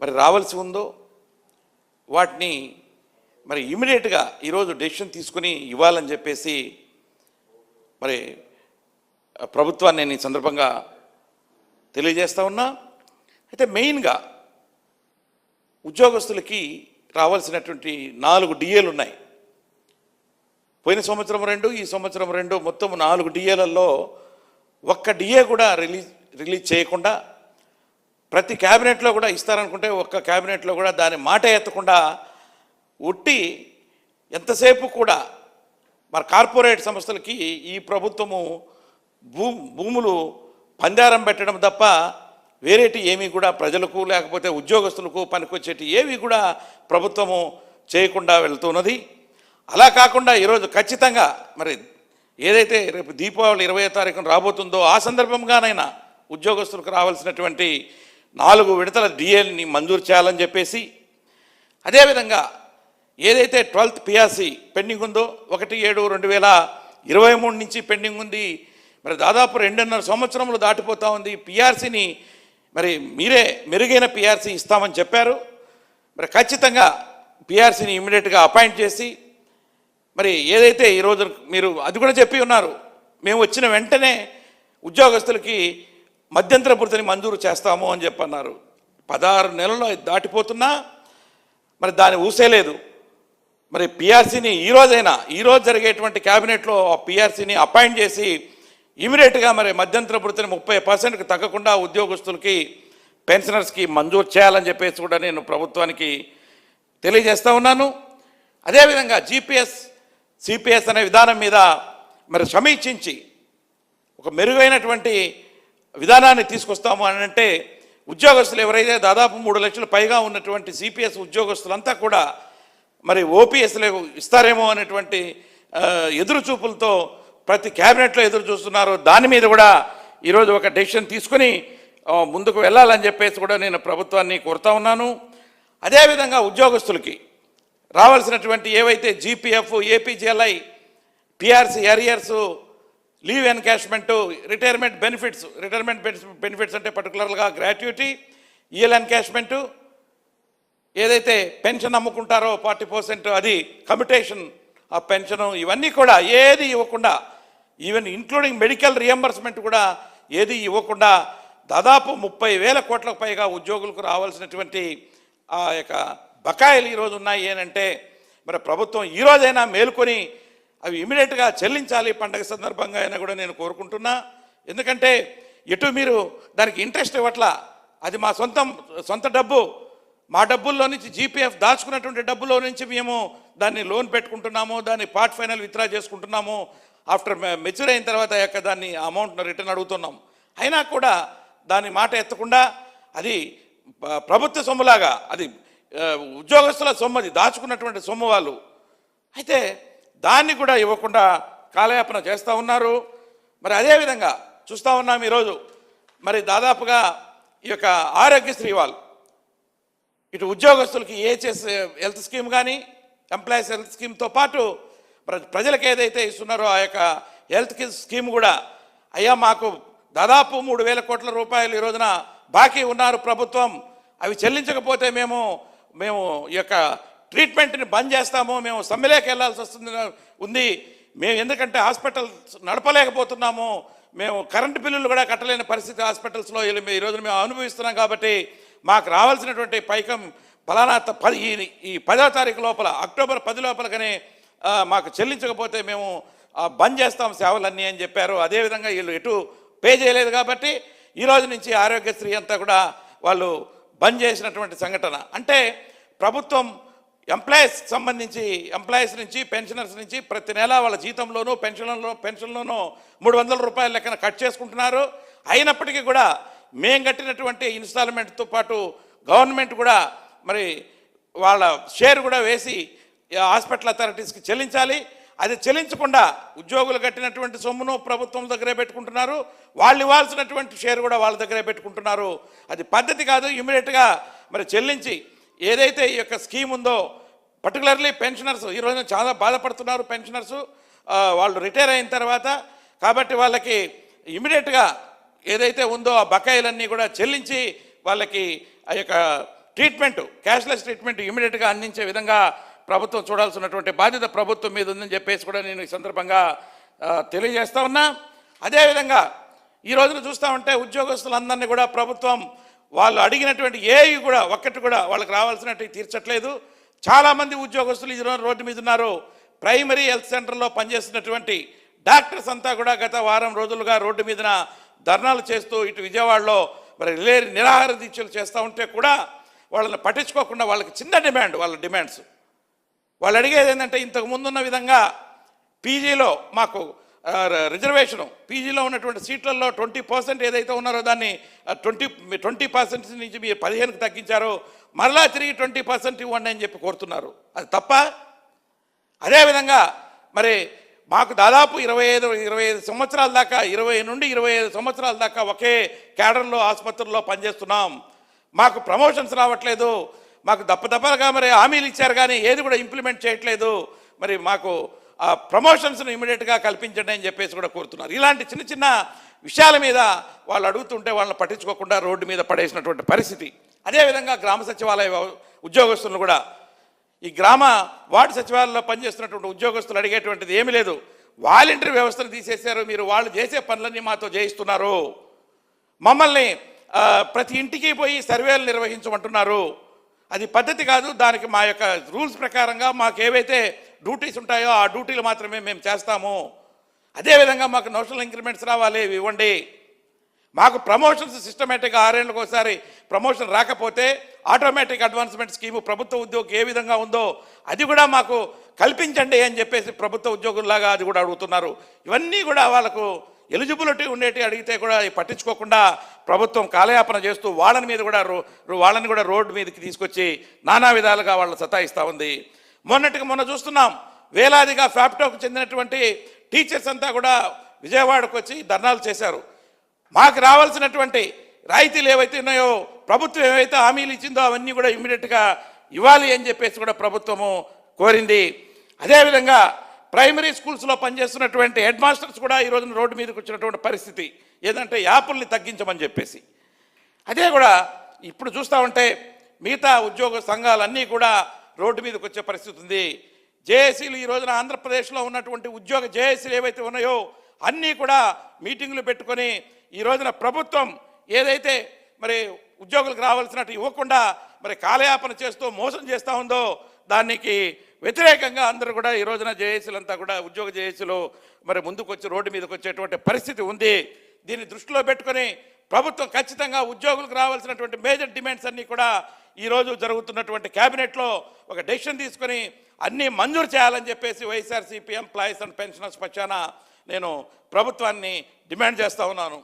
మరి రావాల్సి ఉందో వాటిని మరి ఇమీడియట్గా ఈరోజు డెసిషన్ తీసుకుని ఇవ్వాలని చెప్పేసి మరి ప్రభుత్వాన్ని నేను ఈ సందర్భంగా తెలియజేస్తా ఉన్నా. అయితే మెయిన్గా ఉద్యోగస్తులకి రావాల్సినటువంటి నాలుగు డిఏలు ఉన్నాయి. పోయిన సంవత్సరం రెండు ఈ సంవత్సరం రెండు మొత్తం నాలుగు డిఏలలో ఒక్క డిఏ కూడా రిలీజ్ రిలీజ్ చేయకుండా ప్రతి క్యాబినెట్లో కూడా ఇస్తారనుకుంటే ఒక్క క్యాబినెట్లో కూడా దాని మాట ఎత్తకుండా ఉట్టి ఎంతసేపు కూడా మరి కార్పొరేట్ సంస్థలకి ఈ ప్రభుత్వము భూ భూములు పందారం పెట్టడం తప్ప వేరేటి ఏమీ కూడా ప్రజలకు లేకపోతే ఉద్యోగస్తులకు పనికొచ్చేటి ఏవి కూడా ప్రభుత్వము చేయకుండా వెళ్తున్నది. అలా కాకుండా ఈరోజు ఖచ్చితంగా మరి ఏదైతే రేపు దీపావళి ఇరవై తారీఖున రాబోతుందో ఆ సందర్భంగానైనా ఉద్యోగస్తులకు రావాల్సినటువంటి నాలుగు విడతల డిఎల్ని మంజూరు చేయాలని చెప్పేసి అదేవిధంగా ఏదైతే ట్వెల్త్ పిఆర్సీ పెండింగ్ ఉందో ఒకటి ఏడు రెండు వేల ఇరవై మూడు నుంచి పెండింగ్ ఉంది మరి దాదాపు రెండున్నర సంవత్సరములు దాటిపోతూ ఉంది పిఆర్సీని మరి మీరే మెరుగైన పిఆర్సీ ఇస్తామని చెప్పారు. మరి ఖచ్చితంగా పిఆర్సీని ఇమీడియట్గా అపాయింట్ చేసి మరి ఏదైతే ఈరోజు మీరు అది కూడా చెప్పి ఉన్నారు మేము వచ్చిన వెంటనే ఉద్యోగస్తులకి మధ్యంతర పూర్తిని మంజూరు చేస్తాము అని చెప్పన్నారు. పదహారు నెలలు దాటిపోతున్నా మరి దాన్ని ఊసేలేదు మరి పిఆర్సీని ఈరోజైనా ఈరోజు జరిగేటువంటి క్యాబినెట్లో ఆ పిఆర్సీని అపాయింట్ చేసి ఇమీడియట్గా మరి మధ్యంతర భృతిని ముప్పై పర్సెంట్కి తగ్గకుండా ఉద్యోగస్తులకి పెన్షనర్స్కి మంజూరు చేయాలని చెప్పేసి కూడా నేను ప్రభుత్వానికి తెలియజేస్తూ ఉన్నాను. అదేవిధంగా జీపీఎస్ సిపిఎస్ అనే విధానం మీద మరి సమీక్షించి ఒక మెరుగైనటువంటి విధానాన్ని తీసుకొస్తాము అని అంటే ఉద్యోగస్తులు ఎవరైతే దాదాపు మూడు లక్షల పైగా ఉన్నటువంటి సిపిఎస్ ఉద్యోగస్తులంతా కూడా మరి ఓపీఎస్లు ఇస్తారేమో అనేటువంటి ఎదురుచూపులతో ప్రతి క్యాబినెట్లో ఎదురు చూస్తున్నారు. దాని మీద కూడా ఈరోజు ఒక డెసిషన్ తీసుకుని ముందుకు వెళ్ళాలని చెప్పేసి కూడా నేను ప్రభుత్వాన్ని కోరుతా ఉన్నాను. అదేవిధంగా ఉద్యోగస్తులకి రావాల్సినటువంటి ఏవైతే GPF APGLI PRC arrears leave encashment retirement benefits retirement benefits అంటే పర్టికులర్గా గ్రాట్యుటీ ఈఎల్ ఎన్కాష్మెంటు ఏదైతే పెన్షన్ అమ్ముకుంటారో ఫార్టీ పర్సెంట్ అది కమిటేషన్ ఆ పెన్షన్ ఇవన్నీ కూడా ఏది ఇవ్వకుండా ఈవెన్ ఇంక్లూడింగ్ మెడికల్ రియంబర్స్మెంట్ కూడా ఏది ఇవ్వకుండా దాదాపు ముప్పై వేల కోట్లకు పైగా ఉద్యోగులకు రావాల్సినటువంటి ఆ యొక్క బకాయిలు ఈరోజు ఉన్నాయి ఏంటంటే మరి ప్రభుత్వం ఈ రోజైనా మేలుకొని అవి ఇమీడియట్గా చెల్లించాలి పండగ సందర్భంగా అయినా కూడా నేను కోరుకుంటున్నా. ఎందుకంటే ఎటు మీరు దానికి ఇంట్రెస్ట్ ఇవ్వట్లా అది మా సొంతం సొంత డబ్బు. మా డబ్బుల్లో నుంచి జీపీఎఫ్ దాచుకున్నటువంటి డబ్బులో నుంచి మేము దాన్ని లోన్ పెట్టుకుంటున్నాము దాన్ని పార్ట్ ఫైనల్ విత్డ్రా చేసుకుంటున్నాము. ఆఫ్టర్ మెచ్యూర్ అయిన తర్వాత యొక్క దాన్ని అమౌంట్ రిటర్న్ అడుగుతున్నాం. అయినా కూడా దాని మాట ఎత్తకుండా అది ప్రభుత్వ సొమ్ములాగా అది ఉద్యోగస్తుల సొమ్ము అది దాచుకున్నటువంటి సొమ్ము వాళ్ళు. అయితే దాన్ని కూడా ఇవ్వకుండా కాలయాపన చేస్తూ ఉన్నారు. మరి అదేవిధంగా చూస్తూ ఉన్నాం ఈరోజు. మరి దాదాపుగా ఈ యొక్క ఆరోగ్యశ్రీ వాళ్ళు ఇటు ఉద్యోగస్తులకి ఏ చేసే హెల్త్ స్కీమ్ కానీ ఎంప్లాయీస్ హెల్త్ స్కీమ్తో పాటు ప్ర- ప్రజలకు ఏదైతే ఇస్తున్నారో ఆ యొక్క హెల్త్ స్కీమ్ కూడా అయ్యా మాకు దాదాపు మూడు వేల కోట్ల రూపాయలు ఈ రోజున బాకీ ఉన్నారు ప్రభుత్వం. అవి చెల్లించకపోతే మేము మేము ఈ యొక్క ట్రీట్మెంట్ని బంద్ చేస్తాము మేము సమ్మెలోకి వెళ్ళాల్సి వస్తుంది ఉంది. మేము ఎందుకంటే హాస్పిటల్స్ నడపలేకపోతున్నాము మేము కరెంటు బిల్లులు కూడా కట్టలేని పరిస్థితి హాస్పిటల్స్లో. ఈ ఈ రోజున మేము అనుభవిస్తున్నాం కాబట్టి మాకు రావాల్సినటువంటి పైకం ఫలానా పది ఈ- పదో తారీఖు లోపల అక్టోబర్ పది లోపలగానే మాకు చెల్లించకపోతే మేము బంద్ చేస్తాం సేవలన్నీ అని చెప్పారు. అదేవిధంగా వీళ్ళు ఎటు పే చేయలేదు కాబట్టి ఈ రోజు నుంచి ఆరోగ్యశ్రీ అంతా కూడా వాళ్ళు బంద్ చేసినటువంటి సంఘటన. అంటే ప్రభుత్వం ఎంప్లాయీస్ సంబంధించి ఎంప్లాయీస్ నుంచి పెన్షనర్స్ నుంచి ప్రతి నెల వాళ్ళ జీతంలోనూ పెన్షన్లలో పెన్షన్లోనూ మూడు వందల రూపాయల లెక్కన కట్ చేసుకుంటున్నారు. అయినప్పటికీ కూడా మేము కట్టినటువంటి ఇన్స్టాల్మెంట్తో పాటు గవర్నమెంట్ కూడా మరి వాళ్ళ షేర్ కూడా వేసి హాస్పిటల్ అథారిటీస్కి చెల్లించాలి. అది చెల్లించకుండా ఉద్యోగులు కట్టినటువంటి సొమ్మును ప్రభుత్వం దగ్గరే పెట్టుకుంటున్నారు. వాళ్ళు ఇవ్వాల్సినటువంటి షేర్ కూడా వాళ్ళ దగ్గరే పెట్టుకుంటున్నారు. అది పద్ధతి కాదు ఇమీడియట్గా మరి చెల్లించి ఏదైతే ఈ యొక్క స్కీమ్ ఉందో పర్టికులర్లీ పెన్షనర్స్ ఈ రోజున చాలా బాధపడుతున్నారు పెన్షనర్స్ వాళ్ళు రిటైర్ అయిన తర్వాత కాబట్టి వాళ్ళకి ఇమీడియట్గా ఏదైతే ఉందో ఆ బకాయిలన్నీ కూడా చెల్లించి వాళ్ళకి ఆ యొక్క ట్రీట్మెంట్ క్యాష్లెస్ ట్రీట్మెంట్ ఇమీడియట్గా అందించే విధంగా ప్రభుత్వం చూడాల్సినటువంటి బాధ్యత ప్రభుత్వం మీద ఉందని చెప్పేసి కూడా నేను ఈ సందర్భంగా తెలియజేస్తూ తెలియజేస్తా ఉన్నా. అదేవిధంగా ఈ రోజున చూస్తూ ఉంటే ఉద్యోగస్తులందరినీ కూడా ప్రభుత్వం వాళ్ళు అడిగినటువంటి ఏవి కూడా ఒక్కటి కూడా వాళ్ళకి రావాల్సినట్టు తీర్చట్లేదు. చాలామంది ఉద్యోగస్తులు ఈ రోడ్డు మీద ఉన్నారు. ప్రైమరీ హెల్త్ సెంటర్లో పనిచేస్తున్నటువంటి డాక్టర్స్ అంతా కూడా గత వారం రోజులుగా రోడ్డు మీదన ధర్నాలు చేస్తూ ఇటు విజయవాడలో మరి లేని నిరాహార దీక్షలు చేస్తూ ఉంటే కూడా వాళ్ళని పట్టించుకోకుండా వాళ్ళకి చిన్న డిమాండ్ వాళ్ళ డిమాండ్స్. వాళ్ళు అడిగేది ఏంటంటే ఇంతకు ముందున్న విధంగా పీజీలో మాకు రిజర్వేషను. పీజీలో ఉన్నటువంటి సీట్లలో ట్వంటీ పర్సెంట్ ఏదైతే ఉన్నారో దాన్ని ట్వంటీ ట్వంటీ పర్సెంట్ నుంచి మీరు పదిహేనుకి తగ్గించారో మరలా తిరిగి ట్వంటీ పర్సెంట్ ఇవ్వండి అని చెప్పి కోరుతున్నారు. అది తప్ప అదేవిధంగా మరి మాకు దాదాపు ఇరవై ఐదు ఇరవై ఐదు సంవత్సరాల దాకా ఇరవై నుండి ఇరవై ఐదు సంవత్సరాల దాకా ఒకే క్యాడర్లో ఆసుపత్రుల్లో పనిచేస్తున్నాం. మాకు ప్రమోషన్స్ రావట్లేదు. మాకు దప్పదప్పలుగా మరి హామీలు ఇచ్చారు కానీ ఏది కూడా ఇంప్లిమెంట్ చేయట్లేదు. మరి మాకు ఆ ప్రమోషన్స్ను ఇమీడియట్గా కల్పించండి అని చెప్పేసి కూడా కోరుతున్నారు. ఇలాంటి చిన్న చిన్న విషయాల మీద వాళ్ళు అడుగుతుంటే వాళ్ళని పట్టించుకోకుండా రోడ్డు మీద పడేసినటువంటి పరిస్థితి. అదేవిధంగా గ్రామ సచివాలయ ఉద్యోగస్తులను కూడా ఈ గ్రామ వార్డు సచివాలయంలో పనిచేస్తున్నటువంటి ఉద్యోగస్తులు అడిగేటువంటిది ఏమీ లేదు. వాలంటీర్ వ్యవస్థను తీసేశారు మీరు వాళ్ళు చేసే పనులన్నీ మాతో చేయిస్తున్నారు. మమ్మల్ని ప్రతి ఇంటికి పోయి సర్వేలు నిర్వహించమంటున్నారు. అది పద్ధతి కాదు దానికి మా యొక్క రూల్స్ ప్రకారంగా మాకు ఏవైతే డ్యూటీస్ ఉంటాయో ఆ డ్యూటీలు మాత్రమే మేము చేస్తాము. అదేవిధంగా మాకు నోషనల్ ఇంక్రిమెంట్స్ రావాలి ఇవి ఇవ్వండి. మాకు ప్రమోషన్స్ సిస్టమేటిక్గా ఆరేళ్ళకి ఒకసారి ప్రమోషన్ రాకపోతే ఆటోమేటిక్ అడ్వాన్స్మెంట్ స్కీము ప్రభుత్వ ఉద్యోగి ఏ విధంగా ఉందో అది కూడా మాకు కల్పించండి అని చెప్పేసి ప్రభుత్వ ఉద్యోగుల్లాగా అది కూడా అడుగుతున్నారు. ఇవన్నీ కూడా వాళ్ళకు ఎలిజిబిలిటీ ఉండేటి అడిగితే కూడా పట్టించుకోకుండా ప్రభుత్వం కాలయాపన చేస్తూ వాళ్ళని మీద కూడా రో వాళ్ళని కూడా రోడ్డు మీదకి తీసుకొచ్చి నానా విధాలుగా వాళ్ళు సతాయిస్తూ ఉంది. మొన్నటికి మొన్న చూస్తున్నాం వేలాదిగా ఫ్యాప్టోకు చెందినటువంటి టీచర్స్ అంతా కూడా విజయవాడకు వచ్చి ధర్నాలు చేశారు. మాకు రావాల్సినటువంటి రాయితీలు ఏవైతే ఉన్నాయో ప్రభుత్వం ఏవైతే హామీలు ఇచ్చిందో అవన్నీ కూడా ఇమ్మీడియట్గా ఇవ్వాలి అని చెప్పేసి కూడా ప్రభుత్వము కోరింది. అదేవిధంగా ప్రైమరీ స్కూల్స్లో పనిచేస్తున్నటువంటి హెడ్ మాస్టర్స్ కూడా ఈ రోజున రోడ్డు మీదకి వచ్చినటువంటి పరిస్థితి ఏదంటే యాపుల్ని తగ్గించమని చెప్పేసి. అదే కూడా ఇప్పుడు చూస్తూ ఉంటే మిగతా ఉద్యోగ సంఘాలన్నీ కూడా రోడ్డు మీదకి వచ్చే పరిస్థితి ఉంది. జేఏసీలు ఈ రోజున ఆంధ్రప్రదేశ్లో ఉన్నటువంటి ఉద్యోగ జేఏసీలు ఏవైతే ఉన్నాయో అన్నీ కూడా మీటింగులు పెట్టుకొని ఈ రోజున ప్రభుత్వం ఏదైతే మరి ఉద్యోగులకు రావాల్సినట్టు ఇవ్వకుండా మరి కాలయాపన చేస్తూ మోసం చేస్తూ ఉందో దానికి వ్యతిరేకంగా అందరూ కూడా ఈ రోజున జేఏసీలంతా కూడా ఉద్యోగ జేఏసీలు మరి ముందుకు వచ్చి రోడ్డు మీదకి వచ్చేటువంటి పరిస్థితి ఉంది. దీన్ని దృష్టిలో పెట్టుకొని ప్రభుత్వం ఖచ్చితంగా ఉద్యోగులకు రావాల్సినటువంటి మేజర్ డిమాండ్స్ అన్నీ కూడా ఈరోజు జరుగుతున్నటువంటి క్యాబినెట్లో ఒక డెసిషన్ తీసుకొని అన్నీ మంజూరు చేయాలని చెప్పేసి వైఎస్ఆర్సీపీ ఎంప్లాయీస్ అండ్ పెన్షనర్స్ పక్షాన నేను ప్రభుత్వాన్ని డిమాండ్ చేస్తూ ఉన్నాను.